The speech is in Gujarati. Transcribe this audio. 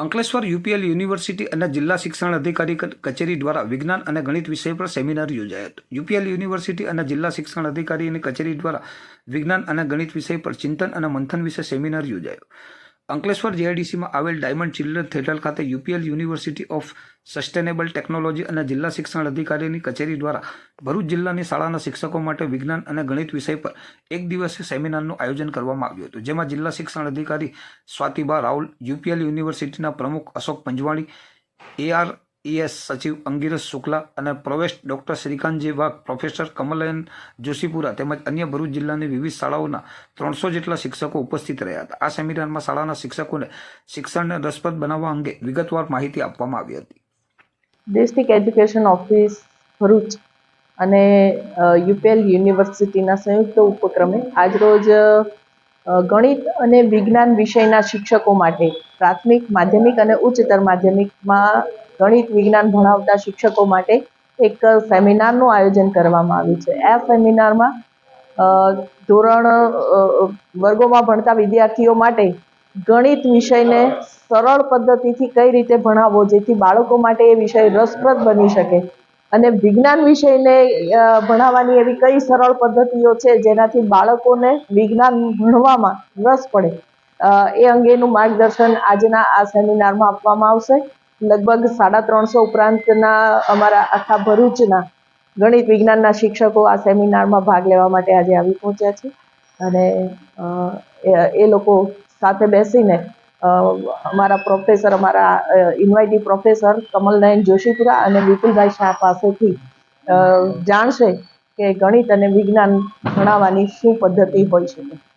અંકલેશ્વર યુપીએલ યુનિવર્સિટી અને જિલ્લા શિક્ષણ અધિકારી કચેરી દ્વારા વિજ્ઞાન અને ગણિત વિષય પર સેમિનાર યોજાયો હતો. યુપીએલ યુનિવર્સિટી અને જિલ્લા શિક્ષણ અધિકારીની કચેરી દ્વારા વિજ્ઞાન અને ગણિત વિષય પર ચિંતન અને મંથન વિશે સેમિનાર યોજાયો. અંકલેશ્વર જીઆઈડીસીમાં આવેલ ડાયમંડ ચિલ્ડ્રન થિયેટર ખાતે UPL university of sustainable technology અને જિલ્લા શિક્ષણ અધિકારીની કચેરી દ્વારા ભરૂચ જિલ્લાની શાળાના શિક્ષકો માટે વિજ્ઞાન અને ગણિત વિષય પર એક દિવસીય સેમિનારનું આયોજન કરવામાં આવ્યું હતું, જેમાં જિલ્લા શિક્ષણ અધિકારી સ્વાતિબા રાઉલ, યુપીએલ યુનિવર્સિટીના પ્રમુખ અશોક પંજવાણી એઆર એસ સચિવ અંગિરસ શુક્લા અને પ્રવેશ ડોક્ટર શ્રીકાંતજી વાઘ, પ્રોફેસર કમલયન જોશીપુરા તેમજ અન્ય ભરૂચ જિલ્લાની વિવિધ શાળાઓના ત્રણસો જેટલા શિક્ષકો ઉપસ્થિત રહ્યા હતા. આ સેમિનારમાં શાળાના શિક્ષકોને શિક્ષણને રસપ્રદ બનાવવા અંગે વિગતવાર માહિતી આપવામાં આવી હતી. ડિસ્ટ્રિક્ટ એજ્યુકેશન ઓફિસ ભરૂચ અને યુપીએલ યુનિવર્સિટીના સંયુક્ત ઉપક્રમે આજરોજ ગણિત અને વિજ્ઞાન વિષયના શિક્ષકો માટે પ્રાથમિક, માધ્યમિક અને ઉચ્ચતર માધ્યમિકમાં ગણિત વિજ્ઞાન ભણાવતા શિક્ષકો માટે એક સેમિનારનું આયોજન કરવામાં આવ્યું છે. આ સેમિનારમાં ધોરણ વર્ગોમાં ભણતા વિદ્યાર્થીઓ માટે ગણિત વિષયને સરળ પદ્ધતિથી કઈ રીતે ભણાવવો જેથી બાળકો માટે એ વિષય રસપ્રદ બની શકે અને વિજ્ઞાન વિષયને ભણાવવાની એવી કઈ સરળ પદ્ધતિઓ છે જેનાથી બાળકોને વિજ્ઞાન ભણવામાં રસ પડે. એ અંગેનું માર્ગદર્શન આજના આ સેમિનારમાં આપવામાં આવશે. લગભગ સાડા ત્રણસો ઉપરાંતના અમારા આખા ભરૂચના ગણિત વિજ્ઞાનના શિક્ષકો આ સેમિનારમાં ભાગ લેવા માટે આજે આવી પહોંચ્યા છે. અને એ- લોકો સાથે બેસીને અમારા પ્રોફેસર, અમારા ઇન્વાઇટી પ્રોફેસર કમલનયન જોશીપુરા અને વિપુલભાઈ શાહ પાસેથી જાણશે કે ગણિત અને વિજ્ઞાન ભણાવવાની શું પદ્ધતિ હોઈ શકે.